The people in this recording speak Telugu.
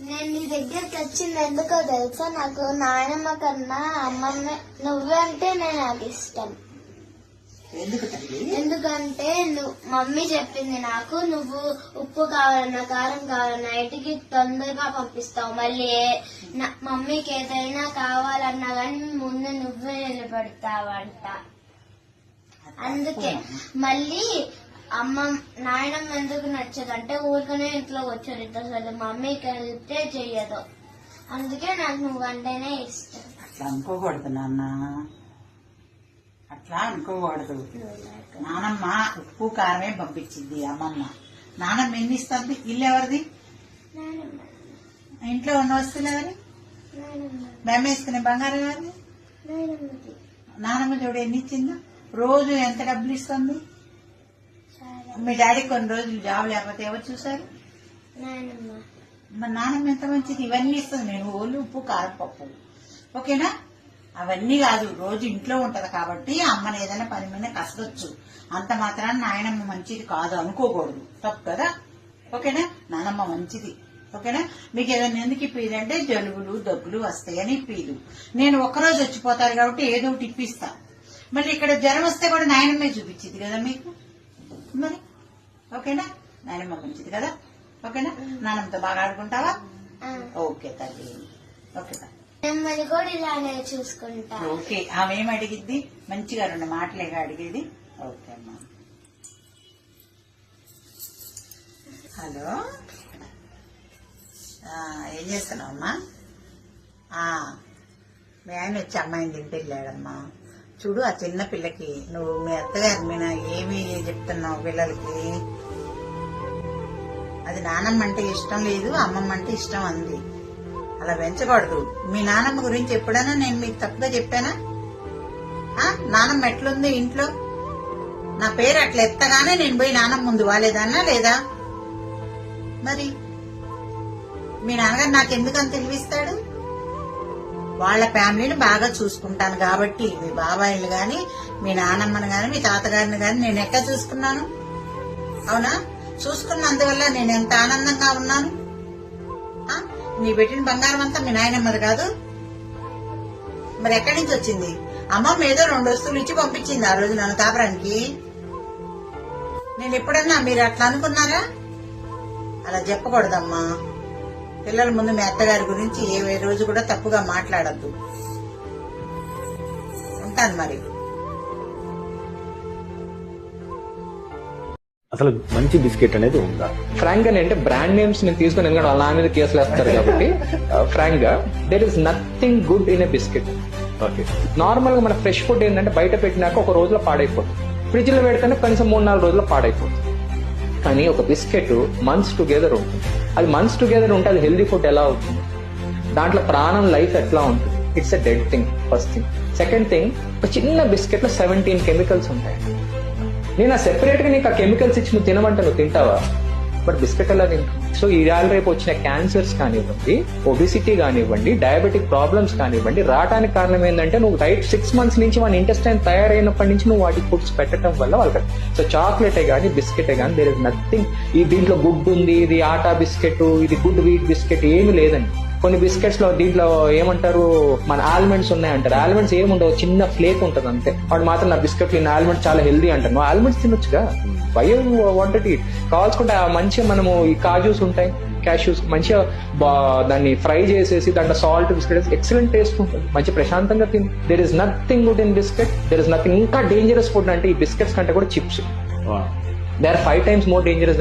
నేను నీ దగ్గరికి వచ్చింది ఎందుకో తెలుసా? నాకు నాయనమ్మ కన్నా అమ్మమ్మ. నువ్వే అంటే నేను నాకు ఇష్టం. ఎందుకంటే నువ్వు మమ్మీ చెప్పింది నాకు నువ్వు ఉప్పు కావాలన్నా కారం కావాలన్నా ఇంటికి తొందరగా పంపిస్తావు. మళ్ళీ మమ్మీకి ఏదైనా కావాలన్నా కానీ ముందు నువ్వే నిలబెడతావంట. అందుకే మళ్ళీ అమ్మ నాయనమ్మ ఎందుకు నచ్చదంటే ఊరికనే ఇంట్లో వచ్చారు అసలు మమ్మీకి వెళ్తే చెయ్యదు. అందుకే నాకు నువ్వంటేనే ఇష్టం. అట్లా అనుకోకూడదు నాన్న. అట్లా అనుకోకూడదు. నానమ్మ ఉప్పు కారమే పంపించింది అమ్మమ్మ. నానమ్మ ఎన్ని ఇస్తుంది? ఇల్లు ఎవరిది? ఇంట్లో ఉన్న వస్తువులు ఎవరి నాయనమ్మ మేము వేసుకునే బంగారం ఎవరిది? నానమ్మ చూడు ఎన్ని ఇచ్చిందో? రోజు ఎంత డబ్బులు ఇస్తుంది? మీ డాడీ కొన్ని రోజులు జాబ్ లేకపోతే ఎవరు చూసారు నాయనమ్మ మరి నానమ్మ ఎంత మంచిది? ఇవన్నీ ఇస్తుంది నేను ఓన్లీ ఉప్పు కారం పప్పు. ఓకేనా? అవన్నీ కాదు. రోజు ఇంట్లో ఉంటది కాబట్టి అమ్మని ఏదైనా పని మీద కసరొచ్చు అంత మాత్రాన నాయనమ్మ మంచిది కాదు అనుకోకూడదు. తప్పు కదా? ఓకేనా? నానమ్మ మంచిది. ఓకేనా? మీకు ఏదైనా ఎందుకు ఇప్పిది అంటే జలుబులు దగ్గులు వస్తాయని ఇప్పిదు నేను ఒక్కరోజు వచ్చిపోతారు కాబట్టి ఏదో ఒకటి ఇప్పిస్తా. మళ్ళీ ఇక్కడ జ్వరం వస్తే కూడా నాయనమ్మే చూపించింది కదా మీకు? మరి? ఓకేనా? నాయనమ్మ మంచిది కదా? ఓకేనా? నాన్నమ్మతో బాగా ఆడుకుంటావా. ఓకే తల్లి. ఓకే నెమ్మది కూడా ఇలానే చూసుకుంటా. ఓకే. ఆమె ఏం అడిగిద్ది? మంచిగా రెండు మాటలేగా అడిగేది. ఓకే అమ్మా. హలో? ఏం చేస్తున్నావు అమ్మా? మీ ఆయన వచ్చి అమ్మాయిని తింటే వెళ్ళాడమ్మా చూడు ఆ చిన్న పిల్లకి. నువ్వు మీ అత్తగారి మీద ఏమి చెప్తున్నావు పిల్లలకి? అది నానమ్మ అంటే ఇష్టం లేదు అమ్మమ్మ అంటే ఇష్టం అంది. అలా పెంచకూడదు. మీ నానమ్మ గురించి ఎప్పుడైనా నేను మీకు తప్పుగా చెప్పానా? ఆ? నానమ్మ ఎట్లుంది ఇంట్లో? నా పేరు అట్లా ఎత్తగానే నేను పోయి నానమ్మ ముందు వాలేదన్నా లేదా? మరి మీ నాన్నగారు నాకు ఎందుకు అంత తెలివిస్తాడు? వాళ్ళ ఫ్యామిలీని బాగా చూసుకుంటాను కాబట్టి మీ బాబాయిలు గాని మీ నానమ్మని గాని మీ తాతగారిని గాని నేను ఎక్కడ చూసుకున్నాను? అవునా? చూసుకున్నందువల్ల నేను ఎంత ఆనందంగా ఉన్నాను? నీ పెట్టిన బంగారం అంతా మీ నాయనమ్మది కాదు? మరి ఎక్కడి నుంచి వచ్చింది? అమ్మమ్మ ఏదో రెండు వస్తువులు ఇచ్చి పంపించింది ఆ రోజు నన్ను కాపురానికి నేను ఎప్పుడన్నా మీరు అట్లా అనుకున్నారా? అలా చెప్పకూడదమ్మా. పిల్లల ముందు మీ అత్తగారి గురించి ఏ రోజు కూడా తప్పుగా మాట్లాడద్దు. ఉంటాను మరి. అసలు మంచి బిస్కెట్ అనేది ఉందా? ఫ్రాంక్గా అంటే బ్రాండ్ నేమ్స్ నేను తీసుకుని ఎందుకంటే వాళ్ళ నా మీద కేసులు వేస్తారు కాబట్టి ఫ్రాంక్గా there is nothing good in a biscuit okay. నార్మల్గా మన ఫ్రెష్ ఫుడ్ ఏంటంటే బయట పెట్టినాక ఒక రోజులో పాడైపోతుంది. ఫ్రిడ్జ్లో పెడితేనే కనీసం మూడు నాలుగు రోజుల్లో పాడైపోతుంది. కానీ ఒక బిస్కెట్ మంత్స్ టుగెదర్ ఉంటుంది. అది మంత్స్ టుగెదర్ ఉంటే అది హెల్దీ ఫుడ్ ఎలా అవుతుంది? దాంట్లో ప్రాణం లైఫ్ ఎట్లా ఉంటుంది? It's a dead thing first thing second thing ఒక చిన్న బిస్కెట్లో సెవెంటీన్ కెమికల్స్ ఉంటాయి. నేను ఆ సెపరేట్గా నీకు ఆ కెమికల్స్ ఇచ్చి నువ్వు తినమంటే నువ్వు తింటావా? బట్ బిస్కెట్ అలా తింటావు సో ఇవాళ రేపు వచ్చిన క్యాన్సర్స్ కానివ్వండి ఒబిసిటీ కానివ్వండి డయాబెటిక్ ప్రాబ్లమ్స్ కానివ్వండి రావడానికి కారణం ఏంటంటే నువ్వు రైట్ సిక్స్ మంత్స్ నుంచి మన ఇంటెస్టైన్ తయారైనప్పటి నుంచి నువ్వు వాటికి ఫుడ్స్ పెట్టడం వల్ల వాళ్ళకి సో చాక్లెటే కానీ బిస్కెటే కానీ దేర్ ఇస్ నథింగ్ ఈ దీంట్లో గుడ్ ఉంది ఇది ఆటా బిస్కెట్ ఇది గుడ్ వీట్ బిస్కెట్ ఏమి లేదండి. కొన్ని బిస్కెట్స్లో దీంట్లో ఏమంటారు మన ఆల్మండ్స్ ఉన్నాయంటారు. ఆల్మండ్స్ ఏముండవు చిన్న ఫ్లేక్ ఉంటుంది అంతే. వాడు మాత్రం నా బిస్కెట్ ఈ ఆల్మండ్స్ చాలా హెల్దీ అంటారు నువ్వు ఆల్మండ్స్ తినొచ్చుగా? వై వాంటెడ్ ఇట్ కావాల్సుకుంటే మంచిగా మనము ఈ కాజూస్ ఉంటాయి క్యాష్యూస్ మంచిగా దాన్ని ఫ్రై చేసేసి దాంట్లో సాల్ట్ బిస్కెట్ ఎక్సలెంట్ టేస్ట్ ఉంటుంది. మంచి ప్రశాంతంగా తిని. There is nothing good in biscuit there is nothing ఇంకా డేంజరస్ ఫుడ్ అంటే ఈ బిస్కెట్స్ కంటే కూడా chips. They are five times more dangerous